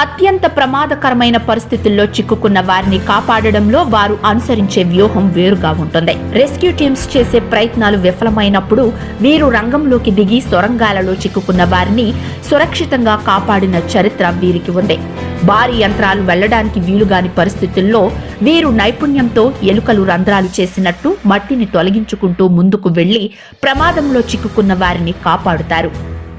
అత్యంత ప్రమాదకరమైన పరిస్థితుల్లో చిక్కుకున్న వారిని కాపాడడంలో వారు అనుసరించే వ్యూహం వేరుగా ఉంటుంది. రెస్క్యూ టీమ్స్ చేసే ప్రయత్నాలు విఫలమైనప్పుడు వీరు రంగంలోకి దిగి సొరంగాలలో చిక్కుకున్న వారిని సురక్షితంగా కాపాడిన చరిత్ర వీరికి ఉంది. భారీ యంత్రాలు వెళ్ళడానికి వీలుగాని పరిస్థితుల్లో వీరు నైపుణ్యంతో ఎలుకలు రంధ్రాలు చేసినట్టు మట్టిని తొలగించుకుంటూ ముందుకు వెళ్ళి ప్రమాదంలో చిక్కుకున్న వారిని కాపాడుతారు.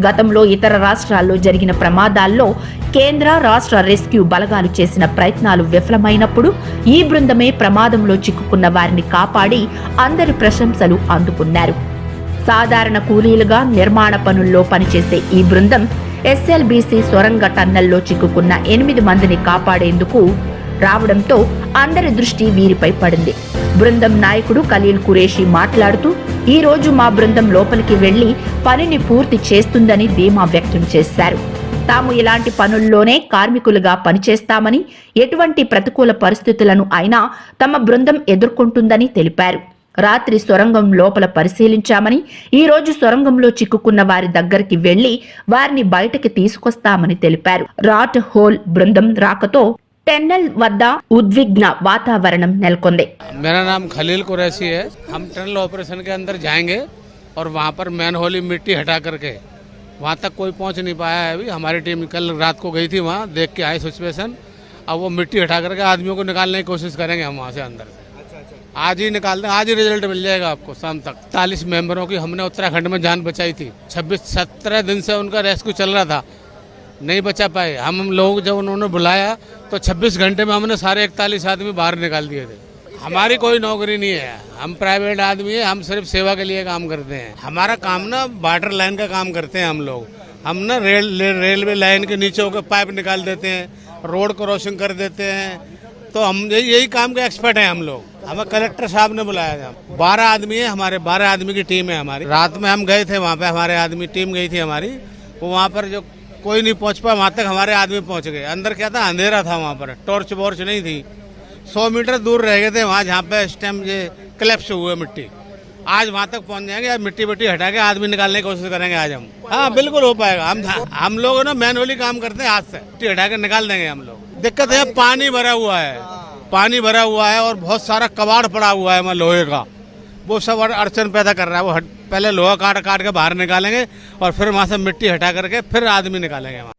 గతంలో ఇతర రాష్ట్రాల్లో జరిగిన ప్రమాదాల్లో కేంద్ర రాష్ట్ర రెస్క్యూ బలగాలు చేసిన ప్రయత్నాలు విఫలమైనప్పుడు ఈ బృందమే ప్రమాదంలో చిక్కుకున్న వారిని కాపాడి అందరి ప్రశంసలు అందుకున్నారు. సాధారణ కూలీలుగా నిర్మాణ పనుల్లో పనిచేసే ఈ బృందం ఎస్ఎల్బీసీ సొరంగ టన్నెల్లో చిక్కుకున్న ఎనిమిది మందిని కాపాడేందుకు రావడంతో అందరి దృష్టి వీరిపై పడింది. బృందం నాయకుడు ఖలీల్ కురేషి మాట్లాడుతూ ఈ రోజు మా బృందం లోపలికి వెళ్ళి పనిని పూర్తి చేస్తుందని ధీమా వ్యక్తం చేశారు. తాము ఇలాంటి పనుల్లోనే కార్మికులుగా పనిచేస్తామని ఎటువంటి ప్రతికూల పరిస్థితులను అయినా తమ బృందం ఎదుర్కొంటుందని తెలిపారు రాత్రి సొరంగం లోపల పరిశీలించామని ఈ రోజు సొరంగంలో చిక్కుకున్న వారి దగ్గరికి వెళ్లి వారిని బయటకి తీసుకొస్తామని తెలిపారు రాట్ హోల్ బృందం రాకతో టెన్నెల్ వద్ద ఉద్విగ్న వాతావరణం నెలకొంది मेरा नाम खलील कुरैशी है हम टनल ऑपरेशन के अंदर जाएंगे और वहाँ पर मैन होली मिट्टी हटा करके वहाँ तक कोई पहुँच नहीं पाया है अभी। हमारी टीम कल रात को गई थी वहाँ देख के आए सिचुएशन अब वो मिट्टी हटा करके आदमियों को निकालने की कोशिश करेंगे हम वहाँ से अंदर से। आज ही निकाल दें आज ही रिज़ल्ट मिल जाएगा आपको शाम तक। चालीस मेंबरों की हमने उत्तराखंड में जान बचाई थी। छब्बीस सत्रह दिन से उनका रेस्क्यू चल रहा था। नहीं बचा पाए। हम लोग जब उन्होंने बुलाया तो 26 घंटे में हमने सारे इकतालीस आदमी बाहर निकाल दिए थे। हमारी कोई नौकरी नहीं है। हम प्राइवेट आदमी है, हम सिर्फ़ सेवा के लिए काम करते हैं। हमारा काम ना वाटर लाइन का काम करते हैं हम लोग। हम ना रेल रेलवे लाइन के नीचे होकर पाइप निकाल देते हैं रोड क्रॉसिंग कर देते हैं। तो हम यही काम के एक्सपर्ट हैं हम लोग। हमें कलेक्टर साहब ने बुलाया था। बारह आदमी है हमारे, बारह आदमी की टीम है हमारी। रात में हम गए थे वहाँ पे, हमारे आदमी टीम गई थी हमारी। वो वहाँ पर जो कोई नहीं पहुँच पाया, वहाँ तक हमारे आदमी पहुँच गए। अंदर क्या था? अंधेरा था वहाँ पर। टॉर्च वॉर्च नहीं थी। सौ मीटर दूर रह गए थे वहाँ, जहाँ पे इस टाइम ये क्लेप्स हुए मिट्टी। आज वहाँ तक पहुँच जाएँगे, आज मिट्टी मिट्टी हटा के आदमी निकालने की कोशिश करेंगे आज हम। हाँ बिल्कुल हो पाएगा। हम हम लोग ना मैनुअली काम करते हैं हाथ से। मिट्टी हटा के निकाल देंगे हम लोग। दिक्कत है, पानी भरा हुआ है। पानी भरा हुआ है और बहुत सारा कबाड़ पड़ा हुआ है लोहे का। वो सब अड़चन पैदा कर रहा है। वो पहले लोहा काट काट के बाहर निकालेंगे और फिर वहाँ से मिट्टी हटा करके फिर आदमी निकालेंगे वहाँ।